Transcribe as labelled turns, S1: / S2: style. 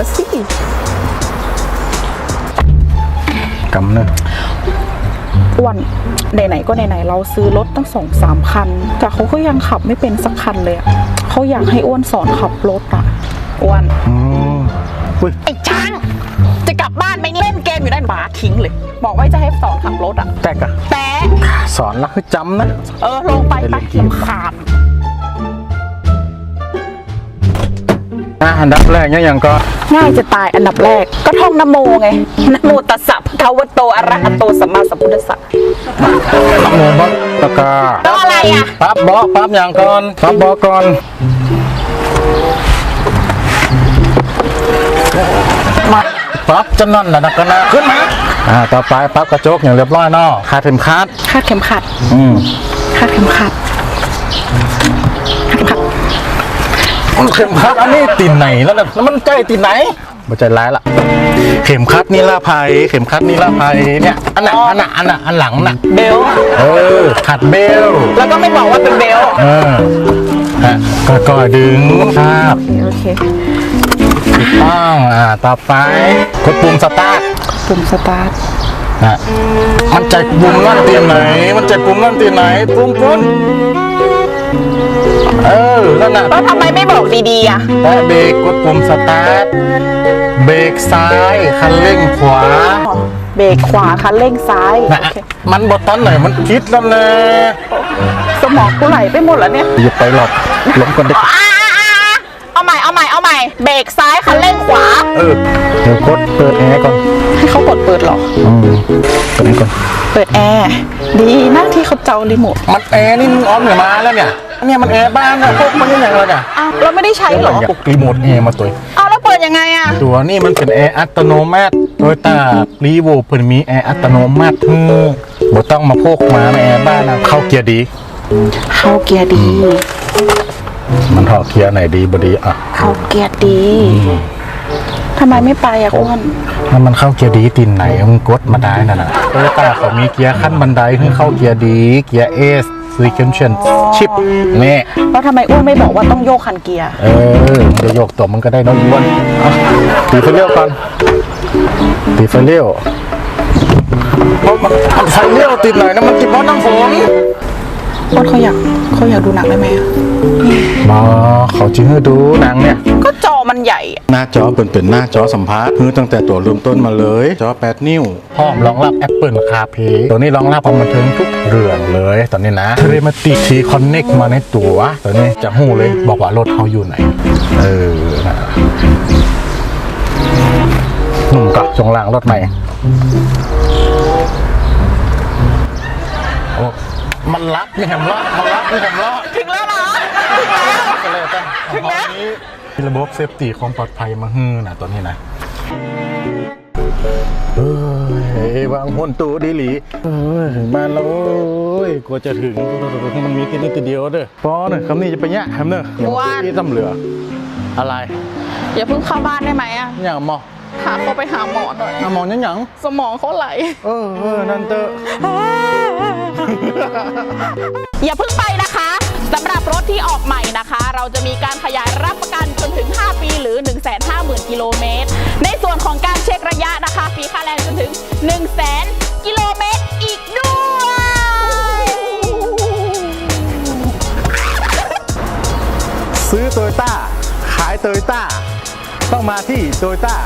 S1: ละสิ
S2: กำเนะ
S1: อ้วนไหนๆก็ไหนๆเราซื้อรถตั้งสองสามคัน แต่เขาก็ยังขับไม่เป็นสักคันเลยเขาอยากให้อ้วนสอนขับรถอะอ้วน
S2: อ
S1: ไอ้ช้างจะกลับบ้านไม่เล่นเกมอยู่ได้หมาทิ้งเลย บอกไว้จะให้สอนขับรถอะ
S2: แต่กะ
S1: แต่
S2: สอนแล้วคือจำนะ
S1: เออลงไป
S2: ไปลำ
S1: ขาด
S2: อะอันดับแรกเนี่ยอย่างก็
S1: ง่ายจะตายอันดับแรก ก็ท่องนะโมไงนะโมตัสสะภะคะวะโตอะระหะโตสัมมาสัมพุทธัสสะ
S2: ละโมบักตะกา
S1: แล้วอะไรอะ
S2: ปั๊บบอกปั๊บอย่างก่อนปั๊บบอกก่อนมาปั๊บจะนั่นแหละนะกันนะขึ้นมาอ่าต่อไปปั๊บกระจกอย่างเรียบร้อยเนาะคาดเข็มขัด
S1: คาดเข็มขัด
S2: อืม
S1: คาดเข็มขัด เข็มขัด
S2: อันนี้ตีนไหนแล้วนะแล้วมันใกล้ตีนไหนบ่ใจร้ายละเข็มขัดนิรภัย เข็มขัดนิรภัยเนี่ยอันน่ะอันน่ะอันน่ะอันหลังน่ะ
S1: เบล
S2: เออขัดเบล
S1: แล้วก็ไม่บอกว่าเป็นเบล
S2: เออฮะก็ก็ดึงภาพ
S1: โอเค
S2: ถูกต้องอ่าต่อไปกดปุ่มสตาร์ท
S1: ปุ่มสตาร์ท
S2: อะมันใจปุ่มนั่นตีนไหน มันใจปุ่มนั่นตีนไหนปุ่มปุ่น เออนั่นน่ะ
S1: แล้วทำไมไม่บอกดีๆอะ
S2: แตะเบรกกดปุ่มสตาร์ทเบรกซ้ายคันเร่งขวา
S1: เบรกขวาคันเร่งซ้าย
S2: นะ
S1: โอเค
S2: มันบทตอนไหนมันคิดแล้วนะ
S1: สมองกูไหลไปหมดแล้วเนี่ย
S2: อย่าไปหรอกหลงกันดิ
S1: อ่าเอาใหม่เอาใหม่เอาใหม่ เบรกซ้ายคันเร่งขวา
S2: เออเดี๋ยวกดเปิดแอร์ก่อน
S1: ให้ เขากดเปิดเหรอ
S2: อืมเปิดแอร์ก่อน
S1: เปิดแอร์ดีนะที่เขาเจ้ารีโมท
S2: มันแอร์นี่มึงออมเหนือมาแล้วเนี่ยเนี่ยมันแอร์บ้านนะพวกมันยังไงล่ะเนี่ย
S1: อ้าวเราไม่ได้ใช้เหรอ
S2: พวกรีโมทแอร์มาตัว
S1: เอาแล้วเปิดยังไงอะ
S2: ตัวนี่มันเป็นแอร์อัตโนมัติโดยตารีโวเพิ่นมีแอร์อัตโนมัติฮึบ่ต้องมาพกมาในแอร์บ้านนะเข้าเกียร์ดี
S1: เข้าเกียร์ดี
S2: มันถอดเกียร์ไหนดีบ่ดีอะ
S1: เข้าเกียร์ดี ทำไมไม่ไปอะอ้วน
S2: ถ้ามันเข้าเกียร์ดีตินไหนมึงกดมาได้นั่นน่ะโตโยต้าเขามีเกียร์ขั้นบันไดให้เข้าเกียร์ดีเกียร์เอสซีเควนเชนชิปนี่
S1: แล้วทำไมอ้วนไม่บอกว่าต้องโยกคันเกียร์
S2: เออมึงจะโยกตัวมันก็ได้น้องอ้วนเอาตีไฟเลี้ยวก่อนตีไฟเลี้ยวเพราะมันมันไฟเลี้ยวติดหน่อยนะมันติดเพราะน้ำฝน
S1: อ้วนเขาอยากเขาอยากดูหนังได้ไหมอะ
S2: มาเขาจึงให้ดูหนังเนี่ย
S1: ก็จอมันใหญ่อะ
S2: หน้าจอเป็นเป็นหน้าจอสัมภาษณ์คือตั้งแต่ตัวเริ่มต้นมาเลย จอ 8 นิ้ว พร้อมรองรับ Apple CarPlay ตัวนี้รองรับความบันเทิงทุกเรื่องเลยตอนนี้นะเรมาติทีคอนเน็กมาในตัวตัวนี้จะหูเลยบอกว่ารถเขาอยู่ไหน เออนะหนุ่มกับจงล่างรถใหม่โอ้มันรับไม่แหมละมันรับไม่แหมละ
S1: ถึงแล้วเหรอ ถึงแล้ว
S2: ก็เลยต้อง
S1: ถึงแล้ว
S2: นี้ มีระบบเซฟตี้ความปลอดภัยมาฮื้อนะตัวนี้นะเอ้ยวางหุ่นตูดีหลีเอ้ยถึงบ้านแล้วโอ้ยกลัวจะถึงมันมีติดนิดติดเดียวเด้อปอเนี่ยคำนี้จะไปแยะแฮมเนอร์อย่างที่ตำเหลือ อะไร
S1: อย่าเพิ่งเข้าบ้านได้ไหมอะ
S2: อย่างหมอ
S1: พาเขาไปหาหมอหน่อย
S2: อะหมอยังหยัง
S1: สมองเขาไหล
S2: เออเออนั่นเตอะ
S1: อย่าเพิ่งไปนะคะสำหรับรถที่ออกใหม่นะคะ เราจะมีการขยายรับประกัน 1 0 0 0 0แสนกิโลเมตรอีกด้วย
S2: ซื้อโตโยต้าขายโตโยต้าต้องมาที่โตโยต้า